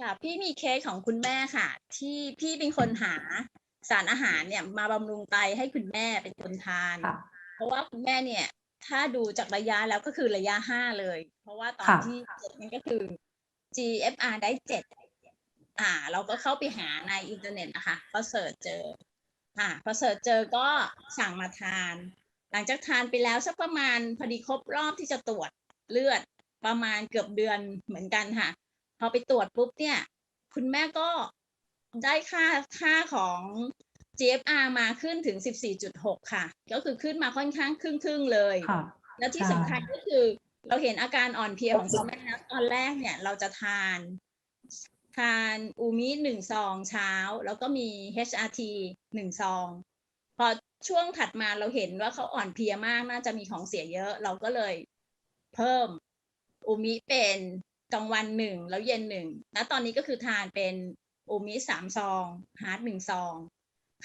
ค่ะพี่มีเคสของคุณแม่ค่ะ ที่พี่เป็นคนหาสารอาหารเนี่ยมาบำรุงไตให้คุณแม่เป็นคนทาน ค่ะ เพราะว่าคุณแม่เนี่ย ถ้าดูจากระยะแล้วก็คือระยะห้าเลย เพราะว่าตอนค่ะ ที่เจ็ดนี่ก็คือ GFR ได้เจ็ดอ่า เราก็เข้าไปหาในอินเทอร์เน็ตนะคะก็เสิร์ชเจอ อ่าพอเสิร์ชเจอก็สั่งมาทาน หลังจากทานไปแล้วสักประมาณพอดีครบรอบที่จะตรวจเลือดประมาณเกือบเดือนเหมือนกันค่ะ พอไปตรวจปุ๊บเนี่ย คุณแม่ก็ได้ค่าค่าของ GFR มาขึ้นถึง 14.6 ค่ะ ก็คือขึ้นมาค่อนข้างครึ่งครึ่งๆเลยค่ะแล้วที่ใช่สำคัญก็คือเราเห็นอาการอ่อนเพลียของคุณแม่นะตอนแรกเนี่ยเราจะทาน ทานอูมิหนึ่งซองเช้า แล้วก็มี HRT หนึ่งซอง พอช่วงถัดมาเราเห็นว่าเขาอ่อนเพลียมากน่าจะมีของเสียเยอะ เราก็เลยเพิ่มอูมิเป็น กลางวันหนึ่งแล้วเย็นหนึ่งแล้วตอนนี้ก็คือทานเป็นอูมิสามซองฮาร์ดหนึ่งซอง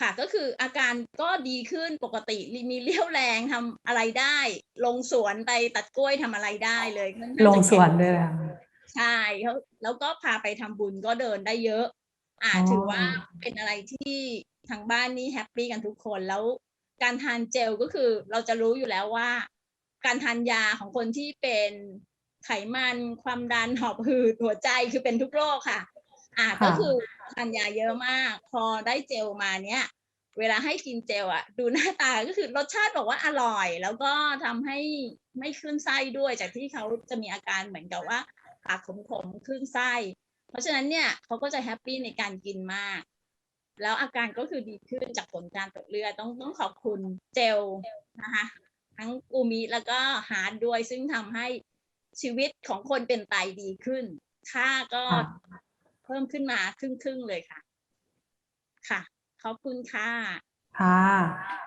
ค่ะก็คืออาการก็ดีขึ้นปกติมีเรี่ยวแรงทำอะไรได้ ลงสวนไปตัดกล้วยทำอะไรได้เลยค่อนข้าลงจะสวนแข็ด้วยอะใช่แล้วแล้วก็พาไปทำบุญก็เดินได้เยอะ อ่าอ๋อถือว่าเป็นอะไรที่ทางบ้านนี่แฮปปี้กันทุกคนแล้วการทานเจลก็คือเราจะรู้อยู่แล้วว่า การทานยาของคนที่เป็น ไขมันความดันหอบหืดหัวใจคือเป็นทุกโรคค่ะ อ่าก็คือทานยาเยอะมาก พอได้เจลมาเนี้ยเวลาให้กินเจลอะดูหน้าตาก็คือรสชาติบอกว่าอร่อย แล้วก็ทำให้ไม่ขึ้นไส้ด้วยจากที่เขาจะมีอาการเหมือนกับว่าปากขมๆขึ้นไส้ เพราะฉะนั้นเนี่ยเขาก็จะแฮปปี้ในการกินมาก แล้วอาการก็คือดีขึ้นจากผลการตรวจเลือดต้องต้องขอบคุณเจลนะคะทั้งอูมิแล้วก็ฮาร์ดด้วยซึ่งทำให้ ชีวิตของคนเป็นไตดีขึ้น ค่าก็ค่ะเพิ่มขึ้นมาครึ่งๆเลยค่ะ ค่ะ ขอบคุณค่ะ ค่ะ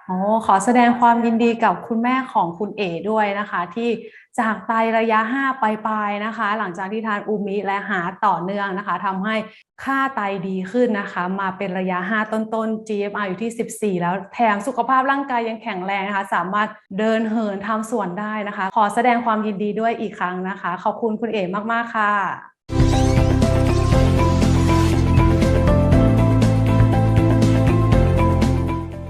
โอ้ขอแสดงความยินดีกับคุณแม่ของคุณเอ๋ด้วยนะคะ ที่จากไตระยะ 5 ปลายๆนะคะ หลังจากที่ทานอูมิและหาต่อเนื่องนะคะทำให้ค่าไตดีขึ้นนะคะ มาเป็นระยะ 5 ต้นๆ GFR อยู่ที่ 14 แล้วแถมสุขภาพร่างกายยังแข็งแรงนะคะ สามารถเดินเหินทำสวนได้นะคะ ขอแสดงความยินดีด้วยอีกครั้งนะคะ ขอบคุณคุณเอ๋มากๆค่ะ